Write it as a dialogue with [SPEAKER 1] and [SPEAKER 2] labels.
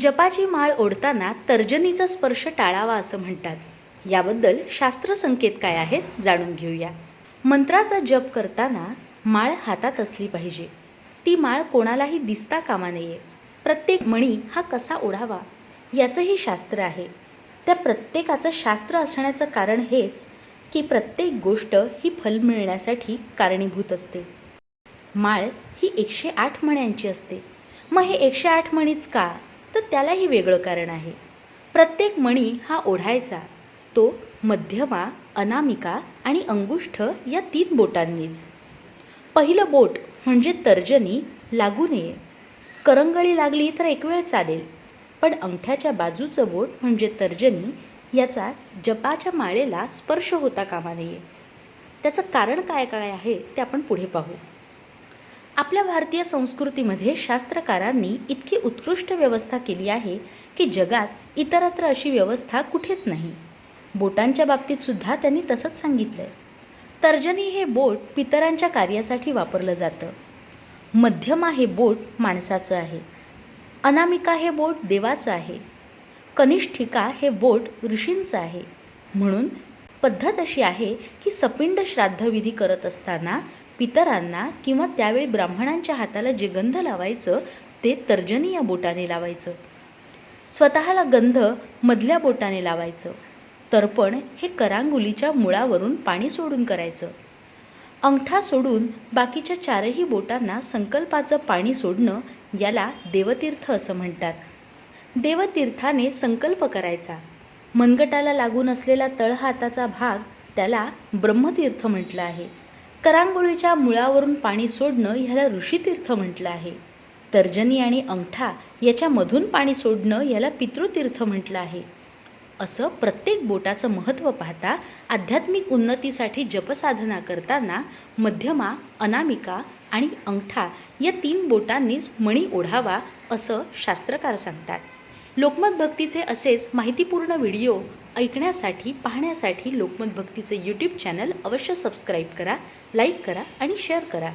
[SPEAKER 1] जपाची माळ ओढताना तर्जनीचा स्पर्श टाळावा असं म्हणतात. याबद्दल शास्त्र संकेत काय आहेत जाणून घेऊया. मंत्राचा जप करताना माळ हातात असली पाहिजे. ती माळ कोणालाही दिसता कामा नये. प्रत्येक मणी हा कसा ओढावा याचंही शास्त्र आहे. त्या प्रत्येकाचं शास्त्र असण्याचं कारण हेच की प्रत्येक गोष्ट ही फल मिळण्यासाठी कारणीभूत असते. माळ ही एकशे आठ मण्यांची असते. मग हे एकशे आठ मणीच का? तर त्यालाही वेगळं कारण आहे. प्रत्येक मणी हा ओढायचा. तो मध्यमा अनामिका आणि अंगुष्ठ या तीन बोटांनीच. पहिलं बोट म्हणजे तर्जनी लागू नये. करंगळी लागली तर एक वेळ चालेल. पण अंगठ्याच्या बाजूचं बोट म्हणजे तर्जनी याचा जपाच्या माळेला स्पर्श होता कामा नये. त्याचं कारण काय काय आहे ते आपण पुढे पाहू. आपल्या भारतीय संस्कृतीमध्ये शास्त्रकारांनी इतकी उत्कृष्ट व्यवस्था केली आहे की जगात इतरत्र अशी व्यवस्था कुठेच नाही. बोटांच्या बाबतीत सुद्धा त्यांनी तसंच सांगितलंय. तर्जनी हे बोट पितरांच्या कार्यासाठी वापरलं जातं. मध्यमा हे बोट माणसाचं आहे. अनामिका हे बोट देवाचं आहे. कनिष्ठिका हे बोट ऋषींचं आहे. म्हणून पद्धत अशी आहे की सपिंड श्राद्धविधी करत असताना पितरांना किंवा त्यावेळी ब्राह्मणांच्या हाताला जे गंध लावायचं ते तर्जनी या बोटाने लावायचं. स्वतःला गंध मधल्या बोटाने लावायचं. तर्पण हे करांगुलीच्या मुळावरून पाणी सोडून करायचं. अंगठा सोडून बाकीच्या चारही बोटांना संकल्पाचं पाणी सोडणं याला देवतीर्थ असं म्हणतात. देवतीर्थाने संकल्प करायचा. मनगटाला लागून असलेला तळहाताचा भाग त्याला ब्रह्मतीर्थ म्हटलं आहे. करांगोळीच्या मुळावरून पाणी सोडणं ह्याला ऋषीतीर्थ म्हटलं आहे. तर्जनी आणि अंगठा याच्यामधून पाणी सोडणं याला पितृतीर्थ म्हटलं आहे. असं प्रत्येक बोटाचं महत्त्व पाहता आध्यात्मिक उन्नतीसाठी जपसाधना करताना मध्यमा अनामिका आणि अंगठा या तीन बोटांनीच मणी ओढावा असं शास्त्रकार सांगतात. लोकमत भक्तीचे असेच माहितीपूर्ण व्हिडिओ ऐकण्यासाठी पाहण्यासाठी लोकमत भक्तीचे यूट्यूब चॅनल अवश्य सबस्क्राईब करा लाईक करा आणि शेअर करा.